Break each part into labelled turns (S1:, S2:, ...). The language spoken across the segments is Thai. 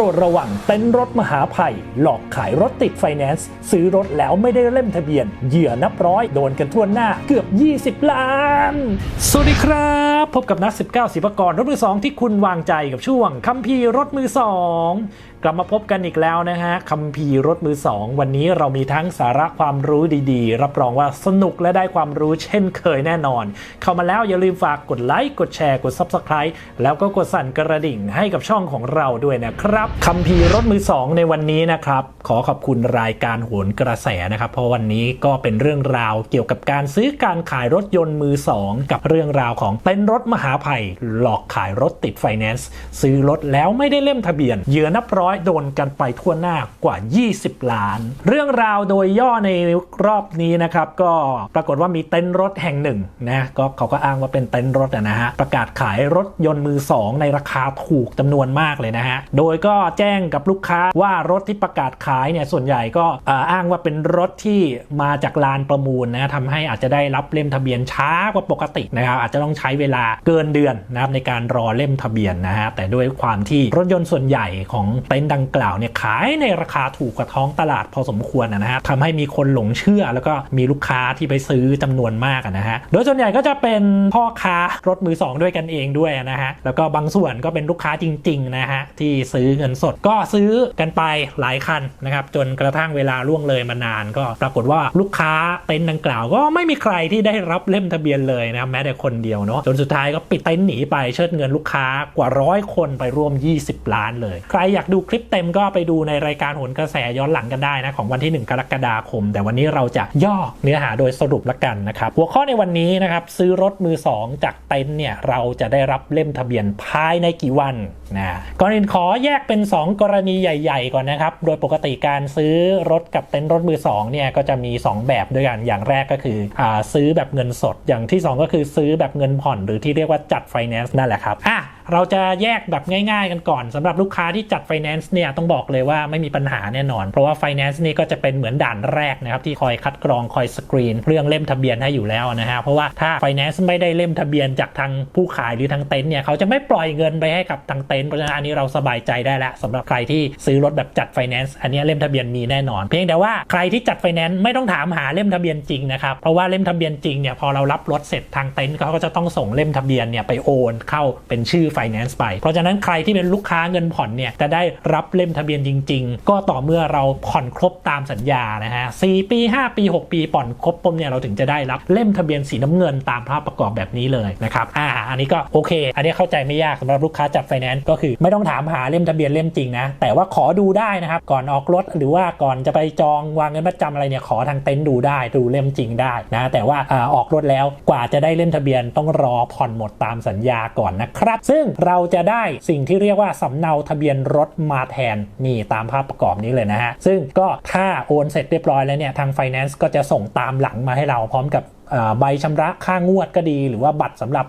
S1: รดระวังเต็นท์รถมหาภัย หลอกขายรถติดไฟแนนซ์ ซื้อรถแล้วไม่ได้เล่มทะเบียน เหยื่อนับร้อย โดนกันทั่วหน้าเกือบ 20 ล้าน สวัสดีครับ พบกับนัก19 ศิปกรรถมือสองที่คุณวางใจกับช่วงคัมพีรถมือสอง กลับมาพบกันอีกแล้วนะฮะคัมภีร์รถมือสองวันนี้เรามีทั้งสาระความรู้ดีๆ รับรองว่าสนุกและได้ความรู้เช่นเคยแน่นอน เข้ามาแล้วอย่าลืมฝากกดไลค์ กดแชร์ กด Subscribe แล้วก็กดสั่นกระดิ่งให้กับช่องของเราด้วยนะครับคัมภีร์รถมือสองในวันนี้นะครับ ขอขอบคุณรายการโหนกระแสนะครับ เพราะวันนี้ก็เป็นเรื่องราวเกี่ยวกับการซื้อการขายรถยนต์มือสองกับเรื่องราวของเต้นรถมหาภัย หลอกขายรถติดไฟแนนซ์ซื้อรถแล้วไม่ได้เล่มทะเบียนเหยื่อนับร้อยโดนกันไปทั่วหน้ากว่า 20 ล้าน เรื่องราวโดยย่อในรอบนี้นะครับก็ปรากฏว่ามีเต็นท์รถแห่งหนึ่งนะก็เขาก็อ้างว่าเป็นเต็นท์รถนะฮะประกาศขายรถยนต์มือสองในราคาถูกจำนวนมากเลยนะฮะโดยก็แจ้งกับลูกค้าว่ารถที่ประกาศขายเนี่ยส่วนใหญ่ก็อ้างว่าเป็นรถที่มาจากลานประมูลนะทำให้อาจจะได้รับเล่มทะเบียนช้ากว่าปกตินะครับอาจจะต้องใช้เวลาเกินเดือนนะครับในการรอเล่มทะเบียนนะฮะแต่ด้วยความที่รถยนต์ส่วนใหญ่ของเต็นท์ดังกล่าวเนี่ยขายในราคาถูกกว่าท้องตลาดพอสมควรนะฮะทำให้มีคนหลงเชื่อ แล้วก็มีลูกค้าที่ไปซื้อจำนวนมากนะฮะโดยส่วนใหญ่ก็จะเป็นพ่อค้ารถมือสองด้วยกันเองด้วยนะฮะแล้วก็บางส่วนก็เป็นลูกค้าจริง ๆ นะฮะ ที่ซื้อเงินสดก็ซื้อกันไปหลายคันนะครับ จนกระทั่งเวลาล่วงเลยมานาน ก็ปรากฏว่าลูกค้าเต็นท์ดังกล่าว ก็ไม่มีใครที่ได้รับเล่มทะเบียนเลยนะแม้แต่คนเดียวเนาะจนสุดท้ายก็ปิดเต็นท์หนีไปเชิดเงินลูกค้ากว่าร้อยคนไปร่วม 20 ล้านเลย ใครอยากดูคลิปเต็มก็ไปดูในรายการโหนกระแสย้อนหลังกันได้นะของวันที่ 1 กรกฎาคม แต่วันนี้เราจะย่อเนื้อหาโดยสรุปละกันนะครับหัวข้อในวันนี้นะครับซื้อรถมือ 2 จากเต็นเนี่ยเราจะได้รับเล่มทะเบียนภายในกี่วันนะก่อนอื่นขอแยกเป็น 2 กรณีใหญ่ ๆ ก่อนนะครับโดยปกติการซื้อรถกับเต็นรถมือ2เนี่ยก็จะมี 2 แบบด้วยกันอย่างแรกก็คืออซื้อแบบเงินสดอย่างที่ 2 ก็คือซื้อแบบเงินผ่อนหรือที่เรียกว่าจัดไฟแนนซ์นั่นแหละครับอะเราจะแยกแบบง่าย ๆ กันก่อนสำหรับลูกค้าที่จัดไฟแนนซ์เนี่ยต้องบอกเลยว่าไม่มีปัญหาแน่นอน เพราะว่าไฟแนนซ์นี่ก็จะเป็นเหมือนด่านแรกนะครับที่คอยคัดกรองคอยสกรีนเรื่องเล่มทะเบียนให้อยู่แล้วนะฮะเพราะว่าถ้าไฟแนนซ์ไม่ได้เล่มทะเบียนจากทางผู้ขายหรือทางเต็นท์เนี่ยเขาจะไม่ปล่อยเงินไปให้กับทางเต็นท์เพราะฉะนั้นอันนี้เราสบายใจได้แล้วสำหรับใครที่ซื้อรถแบบจัดไฟแนนซ์อันนี้เล่มทะเบียนมีแน่นอน เพียงแต่ว่าใครที่จัดไฟแนนซ์ไม่ต้องถามหาเล่มทะเบียนจริงนะครับเพราะว่าเล่มทะเบียนจริงเนี่ยพอเรารับรถเสร็จทางเต็นท์เขาก็จะต้องส่งเล่มทะเบียนเนี่ยไปโอนเข้าเป็นชื่อไฟแนนซ์ไป เพราะฉะนั้นใครที่เป็นลูกค้าเงินผ่อนเนี่ยจะได้รับเล่มทะเบียนจริง ๆ ก็ต่อเมื่อเราผ่อนครบตามสัญญานะฮะ4ปี 5 ปี 6 ปีผ่อนครบปุ๊บเนี่ยเราถึงจะได้รับเล่มทะเบียนสีน้ำเงินตามภาพประกอบแบบนี้เลยนะครับอ่าอันนี้ก็โอเค อันนี้เข้าใจไม่ยากสำหรับลูกค้าจัดไฟแนนซ์ก็คือไม่ต้องถามหาเล่มทะเบียนเล่มจริงนะแต่ว่าขอดูได้นะครับก่อนออกรถหรือว่าก่อนจะไปจองวางเงินประจำอะไรเนี่ยขอทางเต็นท์ดูได้ดูเล่มจริงได้นะแต่ว่าอออกรถแล้วกว่าจะได้เล่มทะเบียนต้องรอผ่อนหมดตามสัญญาก่อนนะครับ ซึ่งเราจะได้สิ่งที่เรียกว่าสำเนาทะเบียนรถมาแทนนี่ตามภาพประกอบนี้เลยนะฮะ ซึ่งก็ถ้าโอนเสร็จเรียบร้อยแล้วเนี่ยทางไฟแนนซ์ก็จะส่งตามหลังมาให้เราพร้อมกับใบชำระค่างวดก็ดี หรือว่าบัตรสำหรับ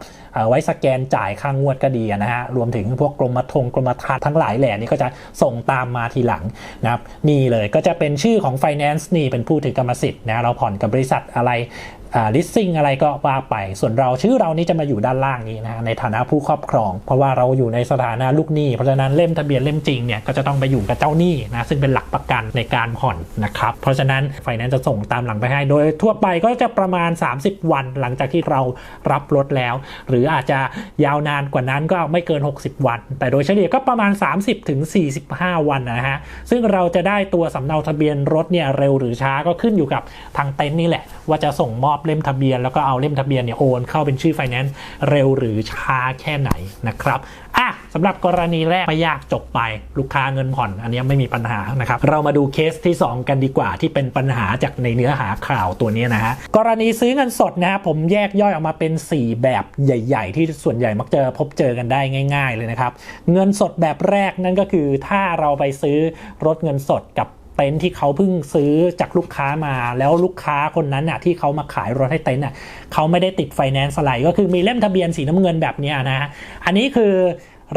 S1: ไว้สแกนจ่ายค่างวดก็ดีนะฮะ รวมถึงพวกกรมธงกรมธรรม์ทั้งหลายแหล่นี่ก็จะส่งตามมาทีหลังนะครับนี่เลยก็จะเป็นชื่อของ Finance นี่เป็นผู้ถือกรรมสิทธิ์นะเราผ่อนกับบริษัทอะไร อ่า leasing อะไรก็ว่าไป ส่วนเราชื่อเรานี่จะมาอยู่ด้านล่างนี้นะฮะในฐานะผู้ครอบครอง เพราะว่าเราอยู่ในสถานะลูกหนี้ เพราะฉะนั้นเล่มทะเบียนเล่มจริงเนี่ยก็จะต้องไปอยู่กับเจ้าหนี้นะซึ่งเป็นหลักประกันในการผ่อนนะครับ เพราะฉะนั้นไฟแนนซ์จะส่งตามหลังไปให้ โดยทั่วไปก็จะประมาณ 30 วันหลังจากที่เรารับรถแล้ว หรืออาจจะยาวนานกว่านั้นก็ไม่เกิน 60 วัน แต่โดยเฉลี่ยก็ประมาณ 30ถึง45 วันนะฮะซึ่งเราจะได้ตัวสำเนาทะเบียนรถเนี่ยเร็วหรือช้าก็ขึ้นอยู่กับทางเต็นท์นี่แหละว่าจะส่งมอบเล่มทะเบียน แล้วก็เอาเล่มทะเบียนเนี่ยโอนเข้าเป็นชื่อไฟแนนซ์เร็วหรือช้าแค่ไหนนะครับอะสำหรับกรณีแรกไม่ยากจบไปลูกค้าเงินผ่อน อันนี้ไม่มีปัญหานะครับ เรามาดูเคสที่ 2 กันดีกว่าที่เป็นปัญหาจากในเนื้อหาข่าวตัวนี้นะฮะกรณีซื้อเงินสดนะครับผมแยกย่อยออกมาเป็น 4 แบบใหญ่ ๆ ที่ส่วนใหญ่มักจะพบเจอกันได้ง่าย ๆ เลยนะครับ เงินสดแบบแรกนั่นก็คือถ้าเราไปซื้อรถเงินสดกับ เต็นท์ที่เขาเพิ่งซื้อจากลูกค้ามา แล้วลูกค้าคนนั้นน่ะที่เขามาขายรถให้เต็นท์น่ะเขาไม่ได้ติดไฟแนนซ์อะไรก็คือมีเล่มทะเบียนสีน้ำเงินแบบนี้นะฮะอันนี้คือ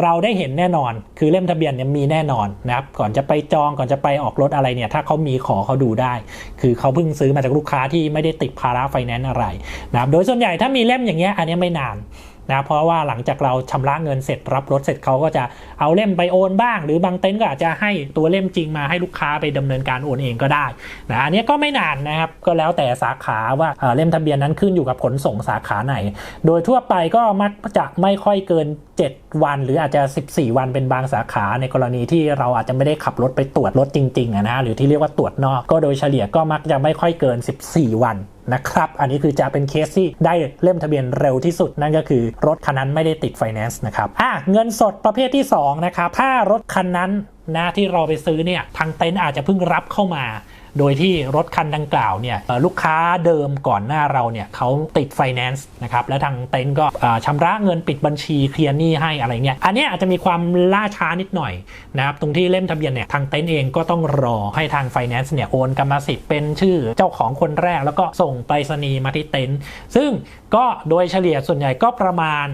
S1: เราได้เห็นแน่นอน คือเล่มทะเบียนเนี่ยมีแน่นอนนะครับ ก่อนจะไปจอง ก่อนจะไปออกรถอะไรเนี่ย ถ้าเขามีขอเขาดูได้ คือเขาเพิ่งซื้อมาจากลูกค้าที่ไม่ได้ติดภาระไฟแนนซ์อะไรนะครับ โดยส่วนใหญ่ถ้ามีเล่มอย่างเงี้ย อันนี้ไม่นาน นะเพราะว่าหลังจากเราชำระเงินเสร็จรับรถเสร็จเขาก็จะเอาเล่มไปโอนบ้าง หรือบางเต็นท์ก็อาจจะให้ตัวเล่มจริงมาให้ลูกค้าไปดำเนินการโอนเองก็ได้นะอันนี้ก็ไม่นานนะครับก็แล้วแต่สาขาว่าเอ่อเล่มทะเบียนนั้นขึ้นอยู่กับขนส่งสาขาไหน โดยทั่วไปก็มักจะไม่ค่อยเกิน 7 วัน หรืออาจจะ 14 วันเป็นบางสาขาในกรณีที่เราอาจจะไม่ได้ขับรถไปตรวจรถจริงๆอะนะหรือที่เรียกว่าตรวจนอกก็โดยเฉลี่ยก็มักจะไม่ค่อยเกิน 14 วันนะครับ อันนี้คือจะเป็นเคสที่ได้เล่มทะเบียนเร็วที่สุดนั่นก็คือรถคันนั้นไม่ได้ติดไฟแนนซ์นะครับอะเงินสดประเภทที่2นะครับถ้ารถคันนั้นนะที่เราไปซื้อเนี่ยทางเต็นท์อาจจะเพิ่งรับเข้ามา โดยที่รถคันดังกล่าวเนี่ยลูกค้าเดิมก่อนหน้าเราเนี่ยเขาติดไฟแนนซ์นะครับแล้วทางเต็นท์ก็เอ่อชำระเงินปิดบัญชีเคลียร์หนี้ให้อะไรเงี้ยอันนี้อาจจะมีความล่าช้านิดหน่อยนะครับตรงที่เล่มทะเบียนเนี่ยทางเต็นท์เองก็ต้องรอให้ทางไฟแนนซ์เนี่ยโอนกรรมสิทธิ์เป็นชื่อเจ้าของคนแรกแล้วก็ส่งไปรษณีย์มาที่เต็นท์ซึ่ง ก็โดยเฉลี่ยส่วนใหญ่ก็ประมาณ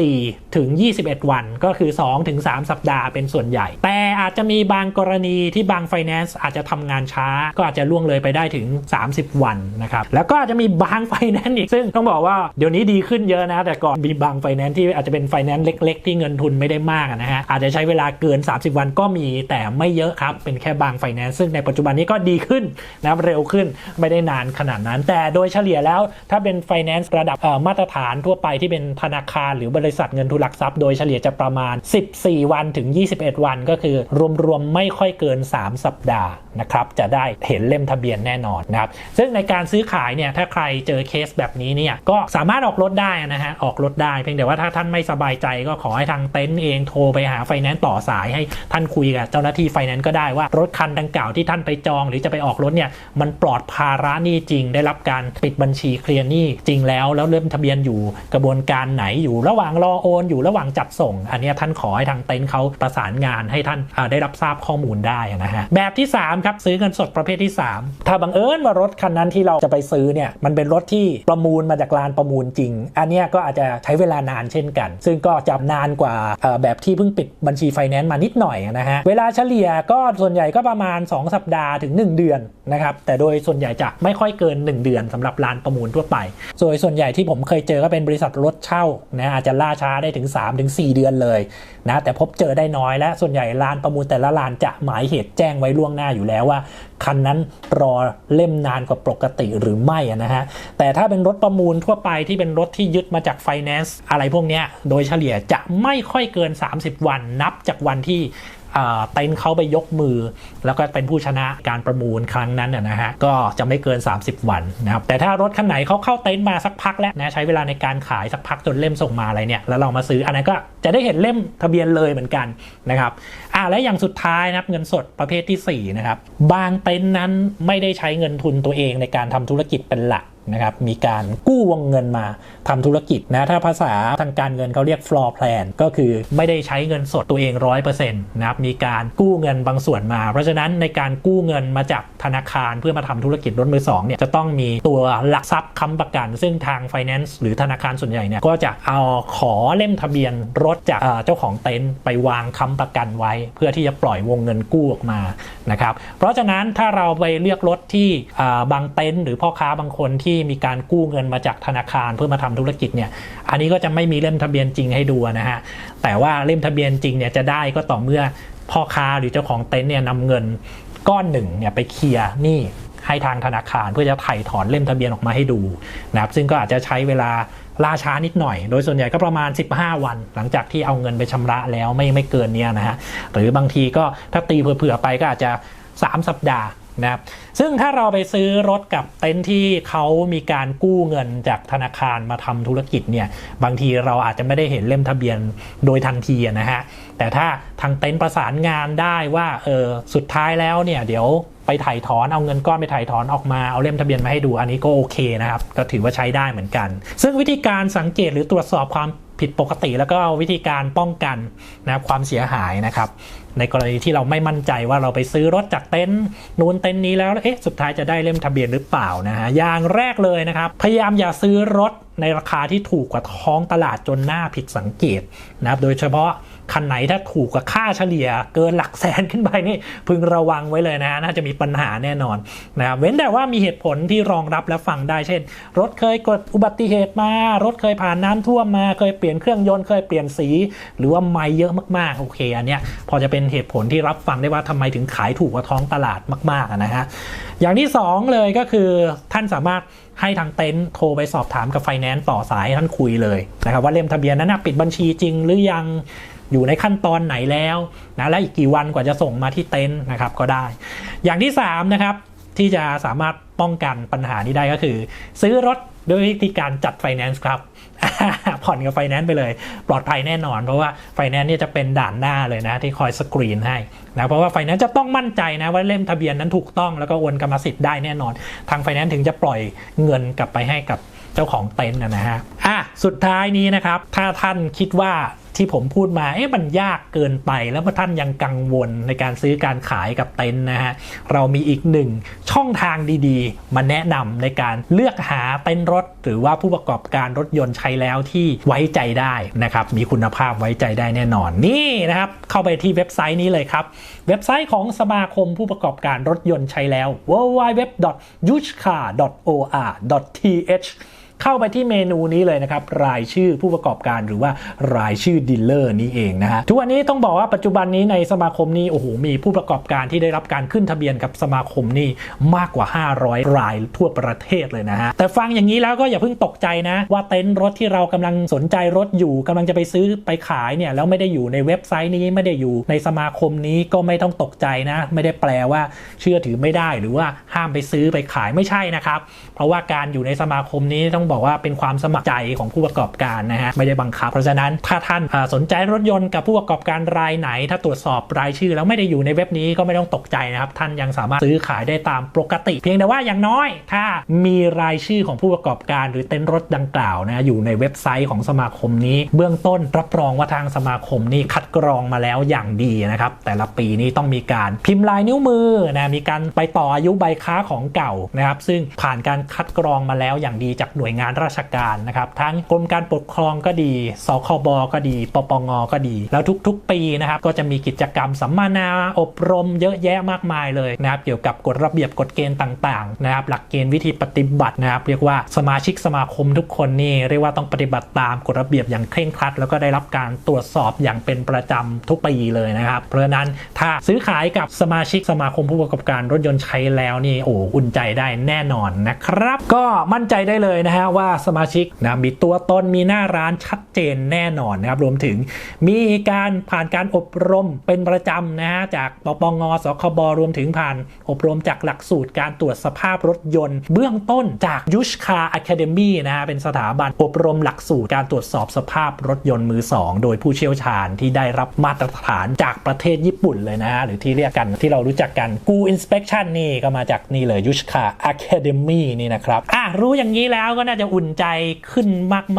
S1: 14 ถึง 21 วัน ก็คือ 2 ถึง 3 สัปดาห์เป็นส่วนใหญ่ แต่อาจจะมีบางกรณีที่บางไฟแนนซ์อาจจะทำงานช้า ก็อาจจะล่วงเลยไปได้ถึง 30 วันนะครับ แล้วก็อาจจะมีบางไฟแนนซ์อีก ซึ่งต้องบอกว่าเดี๋ยวนี้ดีขึ้นเยอะนะ แต่ก่อนมีบางไฟแนนซ์ที่อาจจะเป็นไฟแนนซ์เล็ก ๆ ที่เงินทุนไม่ได้มากนะฮะ อาจจะใช้เวลาเกิน 30 วันก็มี แต่ไม่เยอะครับ เป็นแค่บางไฟแนนซ์ ซึ่งในปัจจุบันนี้ก็ดีขึ้นนะเร็วขึ้น ไม่ได้นานขนาดนั้น แต่โดยเฉลี่ยแล้วถ้าเป็นไฟแนนซ์ระดับมาตรฐานทั่วไปที่เป็นธนาคารหรือบริษัทเงินทุนหลักทรัพย์โดยเฉลี่ยจะประมาณ 14 วันถึง 21 วัน ก็คือรวมๆไม่ค่อยเกิน 3 สัปดาห์นะครับจะได้เห็นเล่มทะเบียนแน่นอนนะครับซึ่งในการซื้อขายเนี่ยถ้าใครเจอเคสแบบนี้เนี่ยก็สามารถออกรถได้นะฮะออกรถได้เพียงแต่ว่าถ้าท่านไม่สบายใจก็ขอให้ทางเต็นท์เองโทรไปหาไฟแนนซ์ต่อสายให้ท่านคุยกับเจ้าหน้าที่ไฟแนนซ์ก็ได้ว่ารถคันดังกล่าวที่ท่านไปจอง หรือจะไปออกรถเนี่ยมันปลอดภาระหนี้จริง ได้รับการปิดบัญชีเคลียร์หนี้จริงแล้วแล้วเริ่มทะเบียนอยู่กระบวนการไหนอยู่ระหว่างรอโอน อยู่ระหว่างจัดส่ง อันนี้ท่านขอให้ทางเต็นท์เขาประสานงานให้ท่านได้รับทราบข้อมูลได้นะฮะแบบที่ 3 ครับ ซื้อเงินสดประเภทที่ 3 ถ้าบังเอิญว่ารถคันนั้นที่เราจะไปซื้อเนี่ยมันเป็นรถที่ประมูลมาจากลานประมูลจริง อันนี้ก็อาจจะใช้เวลานานเช่นกัน ซึ่งก็จะนานกว่าแบบที่เพิ่งปิดบัญชีไฟแนนซ์มานิดหน่อยนะฮะเวลาเฉลี่ยก็ส่วนใหญ่ก็ประมาณ 2 สัปดาห์ถึง 1 เดือนนะครับแต่โดยส่วนใหญ่จะไม่ค่อยเกิน 1 เดือนสำหรับลานประมูลทั่วไปส่วนส่วนใหญ่ที่ที่ผมเคยเจอก็เป็นบริษัทรถเช่านะอาจจะล่าช้าได้ถึง 3-4 เดือนเลยนะแต่พบเจอได้น้อยและส่วนใหญ่ลานประมูลแต่ละลานจะหมายเหตุแจ้งไว้ล่วงหน้าอยู่แล้วว่า คันนั้นรอเล่มนานกว่าปกติหรือไม่นะฮะแต่ถ้าเป็นรถประมูลทั่วไปที่เป็นรถที่ยึดมาจากไฟแนนซ์อะไรพวกนี้โดยเฉลี่ยจะไม่ค่อยเกิน 30 วันนับจากวันที่ เต็นเขาไปยกมือ แล้วก็เป็นผู้ชนะการประมูลครั้งนั้นนะฮะก็จะไม่เกิน 30 วันนะครับแต่ถ้ารถคันไหนเขาเข้าเต็นท์มาสักพักแล้วนะใช้เวลาในการขายสักพักจนเล่มส่งมาอะไรเนี่ยแล้วเรามาซื้ออันนั้นก็จะได้เห็นเล่มทะเบียนเลยเหมือนกันนะครับอ่าและอย่างสุดท้ายนะครับเงินสดประเภทที่4นะครับบางเต็นท์นั้นไม่ได้ใช้เงินทุนตัวเองในการทำธุรกิจเป็นหลัก นะครับมีการกู้วงเงินมาทำธุรกิจนะถ้าภาษาทางการเงินเขาเรียก floor plan ก็คือไม่ได้ใช้เงินสดตัวเอง 100%นะครับมีการกู้เงินบางส่วนมา เพราะฉะนั้นในการกู้เงินมาจากธนาคารเพื่อมาทำธุรกิจรถมือสองเนี่ยจะต้องมีตัวหลักทรัพย์ค้ำประกัน ซึ่งทาง finance หรือธนาคารส่วนใหญ่เนี่ยก็จะเอาขอเล่มทะเบียนรถจากเจ้าของเต็นท์ไปวางค้ำประกันไว้ เพื่อที่จะปล่อยวงเงินกู้ออกมานะครับเพราะฉะนั้นถ้าเราไปเลือกรถที่บางเต็นท์หรือพ่อค้าบางคนที่มีการกู้เงินมาจากธนาคารเพื่อมาทำธุรกิจเนี่ยอันนี้ก็จะไม่มีเล่มทะเบียนจริงให้ดูนะฮะแต่ว่าเล่มทะเบียนจริงเนี่ยจะได้ก็ต่อเมื่อพ่อค้าหรือเจ้าของเต็นท์เนี่ยนำเงินก้อนหนึ่งเนี่ยไปเคลียร์หนี้ให้ทางธนาคารเพื่อจะไถ่ถอนเล่มทะเบียนออกมาให้ดูนะครับซึ่งก็อาจจะใช้เวลาล่าช้านิดหน่อย โดยส่วนใหญ่ก็ประมาณ 15 วัน หลังจากที่เอาเงินไปชำระแล้วไม่ไม่เกินเนี้ยนะฮะหรือบางทีก็ถ้าตีเผื่อๆไปก็อาจจะ 3 สัปดาห์ นะครับซึ่งถ้าเราไปซื้อรถกับเต็นท์ที่เขามีการกู้เงินจากธนาคารมาทำธุรกิจเนี่ยบางทีเราอาจจะไม่ได้เห็นเล่มทะเบียนโดยทันทีนะฮะแต่ถ้าทางเต็นท์ประสานงานได้ว่าเออสุดท้ายแล้วเนี่ยเดี๋ยว ไปถ่ายถอนเอาเงินก้อนไปถ่ายถอนออกมาเอาเล่มทะเบียนมาให้ดูอันนี้ก็โอเคนะครับก็ถือว่าใช้ได้เหมือนกัน ซึ่งวิธีการสังเกตหรือตรวจสอบความผิดปกติ แล้วก็วิธีการป้องกันนะครับความเสียหายนะครับ ในกรณีที่เราไม่มั่นใจว่าเราไปซื้อรถจากเต็นท์นู้นเต็นท์นี้แล้วเอ๊ะสุดท้ายจะได้เล่มทะเบียนหรือเปล่านะฮะอย่างแรกเลยนะครับ พยายามอย่าซื้อรถในราคาที่ถูกกว่าท้องตลาดจนหน้าผิดสังเกตนะครับ โดยเฉพาะ คันไหนถ้าถูกกับค่าเฉลี่ยเกินหลักแสนขึ้นไปนี่พึงระวังไว้เลยนะน่าจะมีปัญหาแน่นอนนะครับเว้นแต่ว่ามีเหตุผลที่รองรับและฟังได้เช่น รถเคยเกิดอุบัติเหตุมา รถเคยผ่านน้ำท่วมมา เคยเปลี่ยนเครื่องยนต์เคยเปลี่ยนสี หรือว่าไม่เยอะมากๆโอเคอันเนี้ยพอจะเป็นเหตุผลที่รับฟังได้ว่าทำไมถึงขายถูกกว่าท้องตลาดมากๆนะฮะอย่างที่สองเลยก็คือท่านสามารถให้ทางเต็นท์โทรไปสอบถามกับไฟแนนซ์ต่อสายให้ท่านคุยเลยนะครับว่าเล่มทะเบียนนั้นปิดบัญชีจริงหรือยัง อยู่ในขั้นตอนไหนแล้วนะและอีกกี่วันกว่าจะส่งมาที่เต็นท์นะครับก็ได้ อย่างที่3นะครับที่จะสามารถป้องกันปัญหานี้ได้ก็คือ ซื้อรถด้วยวิธีการจัดไฟแนนซ์ครับผ่อนกับไฟแนนซ์ไปเลย ปลอดภัยแน่นอน เพราะว่าไฟแนนซ์เนี่ยจะเป็นด่านหน้าเลยนะ ที่คอยสกรีนให้นะเพราะว่าไฟแนนซ์จะต้องมั่นใจนะ ว่าเล่มทะเบียนนั้นถูกต้องแล้วก็โอนกรรมสิทธิ์ได้แน่นอน ทางไฟแนนซ์ถึงจะปล่อยเงินกลับไปให้กับเจ้าของเต็นท์นะนะฮะอะสุดท้ายนี้นะครับ ถ้าท่านคิดว่าที่ผมพูดมาเอ๊ะมันยากเกินไปแล้วท่านยังกังวลในการซื้อการขายกับเต็นท์นะฮะเรามีอีกหนึ่งช่องทางดีๆ มาแนะนำในการเลือกหาเต็นท์รถ หรือว่าผู้ประกอบการรถยนต์ใช้แล้วที่ไว้ใจได้นะครับมีคุณภาพไว้ใจได้แน่นอนนี่นะครับเข้าไปที่เว็บไซต์นี้เลยครับ เว็บไซต์ของสมาคมผู้ประกอบการรถยนต์ใช้แล้ว www.yuchcar.or.th เข้าไปที่เมนูนี้เลยนะครับรายชื่อผู้ประกอบการหรือว่ารายชื่อดีลเลอร์นี้เองนะฮะทุกวันนี้ต้องบอกว่าปัจจุบันนี้ในสมาคมนี้โอ้โหมีผู้ประกอบการที่ได้รับการขึ้นทะเบียนกับสมาคมนี่มากกว่า 500 รายทั่วประเทศเลยนะฮะแต่ฟังอย่างนี้แล้วก็อย่าเพิ่งตกใจนะ ว่าเต็นท์รถที่เรากำลังสนใจรถอยู่กำลังจะไปซื้อไปขายเนี่ยแล้วไม่ได้อยู่ในเว็บไซต์นี้ไม่ได้อยู่ในสมาคมนี้ก็ไม่ต้องตกใจนะ ไม่ได้แปลว่าเชื่อถือไม่ได้หรือว่าห้ามไปซื้อไปขายไม่ใช่นะครับ เพราะว่าการอยู่ในสมาคมนี้ต้องบอกว่าเป็นความสมัครใจของผู้ประกอบการนะฮะไม่ได้บังคับ เพราะฉะนั้นถ้าท่านสนใจรถยนต์กับผู้ประกอบการรายไหน ถ้าตรวจสอบรายชื่อ แล้วไม่ได้อยู่ในเว็บนี้ก็ไม่ต้องตกใจนะครับท่านยังสามารถซื้อขายได้ตามปกติ เพียงแต่ว่าอย่างน้อย ถ้ามีรายชื่อของผู้ประกอบการ หรือเต็นท์รถดังกล่าวนะอยู่ในเว็บไซต์ของสมาคมนี้ เบื้องต้นรับรองว่าทางสมาคมนี่คัดกรองมาแล้วอย่างดีนะครับแต่ละปีนี้ต้องมีการพิมพ์ลายนิ้วมือนะมีการไปต่ออายุใบค้าของเก่านะครับซึ่งผ่านการคัดกรองมาแล้วอย่างดีจากหน่วยงานราชการนะครับ ทั้งกรมการปกครองก็ดี สคบก็ดี ปปงก็ดี แล้วทุกๆ ปีนะครับก็จะมีกิจกรรมสัมมนาอบรมเยอะแยะมากมายเลยนะครับเกี่ยวกับกฎระเบียบกฎเกณฑ์ต่างๆนะครับหลักเกณฑ์วิธีปฏิบัตินะครับเรียกว่าสมาชิกสมาคมทุกคนนี่เรียกว่าต้องปฏิบัติตามกฎระเบียบอย่างเคร่งครัด แล้วก็ได้รับการตรวจสอบอย่างเป็นประจำทุกปีเลยนะครับ เพราะฉะนั้นถ้าซื้อขายกับสมาชิกสมาคมผู้ประกอบการรถยนต์ใช้แล้วนี่โอ้อุ่นใจได้แน่นอนนะครับ ก็มั่นใจได้เลยนะฮะว่าสมาชิกนะมีตัวตนมีหน้าร้านชัดเจนแน่นอนนะครับรวมถึงมีการผ่านการอบรมเป็นประจำนะฮะจากปปงสคบรวมถึงผ่าน อบรมจากหลักสูตรการตรวจสภาพรถยนต์ เบื้องต้นจากยุชคาอะคาเดมี่นะฮะเป็นสถาบันอบรมหลักสูตรการตรวจสอบสภาพรถยนต์มือสองโดยผู้เชี่ยวชาญที่ได้รับมาตรฐานจากประเทศญี่ปุ่นเลยนะฮะหรือที่เรียกกันที่เรารู้จักกันกูอินสเป c ชันนี่ก็มาจากนี่เลยยุชคาอะคาเดมี่นี่นะครับอะรู้อย่างนี้แล้วก็น่าจะอุ่นใจขึ้น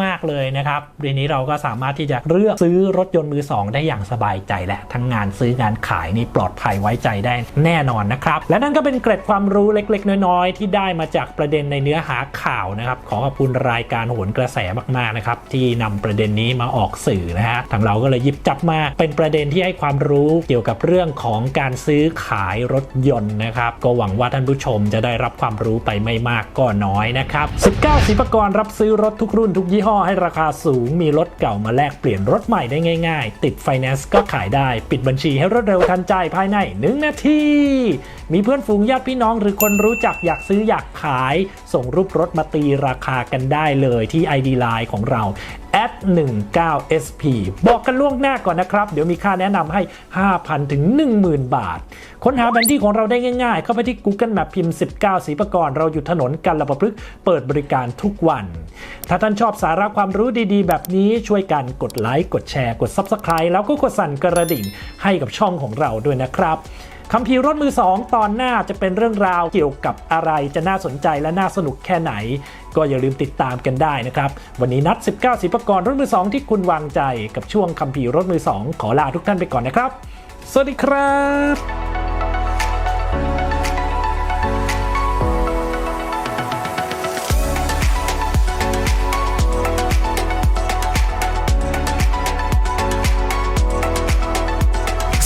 S1: มาก ๆ เลยนะครับเรีนนี้เราก็สามารถที่จะเลือกซื้อรถยนต์มือสองได้อย่างสบายใจแหละ ทั้งงานซื้องานขายนี่ปลอดภัยไว้ใจได้แน่นอนนะครับ และนั่นก็เป็นเกร็ดความรู้เล็ก ๆ น้อย ๆ ที่ได้มาจากประเด็นในเนื้อหาข่าวนะครับ ขอขอบคุณรายการโหนกระแสมาก ๆ นะครับ ที่นำประเด็นนี้มาออกสื่อนะฮะ ทางเราก็เลยหยิบจับมาเป็นประเด็นที่ให้ความรู้เกี่ยวกับเรื่องของการซื้อขายรถยนต์นะครับ ก็หวังว่าท่านผู้ชมจะได้รับความรู้ไปไม่มากก็น้อยนะครับ 19ศิลปากรรับซื้อรถทุกรุ่นทุกยี่ห้อให้ราคาสูง มีรถเก่ามาแลกเปลี่ยนรถใหม่ได้ง่าย ๆ ติดไฟแนนซ์ก็ขายได้ ปิดบัญชีให้รวดเร็วทันใจภายใน 1 นาที มีเพื่อนฝูงญาติพี่น้องหรือคนรู้จักอยากซื้ออยากขาย ส่งรูปรถมาตีราคากันได้เลยที่ ID Line ของเรา at 19 sp บอกกันล่วงหน้าก่อนนะครับ เดี๋ยวมีค่าแนะนำให้ 5,000 ถึง 10,000 บาท ค้นหาแผนที่ของเราได้ง่ายๆ เข้าไปที่ Google Map พิมพ์ 19 สีประกรเราอยู่ถนนกันละประพฤกษ์เปิดบริการทุกวัน ถ้าท่านชอบสาระความรู้ดีๆ แบบนี้ช่วยกันกดไลค์กดแชร์กด Subscribe แล้วก็กดสั่นกระดิ่งให้กับช่องของเราด้วยนะครับ คัมภีร์รถมือ 2 ตอนหน้าจะเป็นเรื่องราวเกี่ยวกับอะไรจะน่าสนใจและน่าสนุกแค่ไหน ก็อย่าลืมติดตามกันได้นะครับ วันนี้นัด 19สิปกรรถมือ 2 ที่คุณวางใจกับช่วงคัมภีร์รถมือ 2 ขอลาทุกท่านไปก่อนนะครับ สวัสดีครับ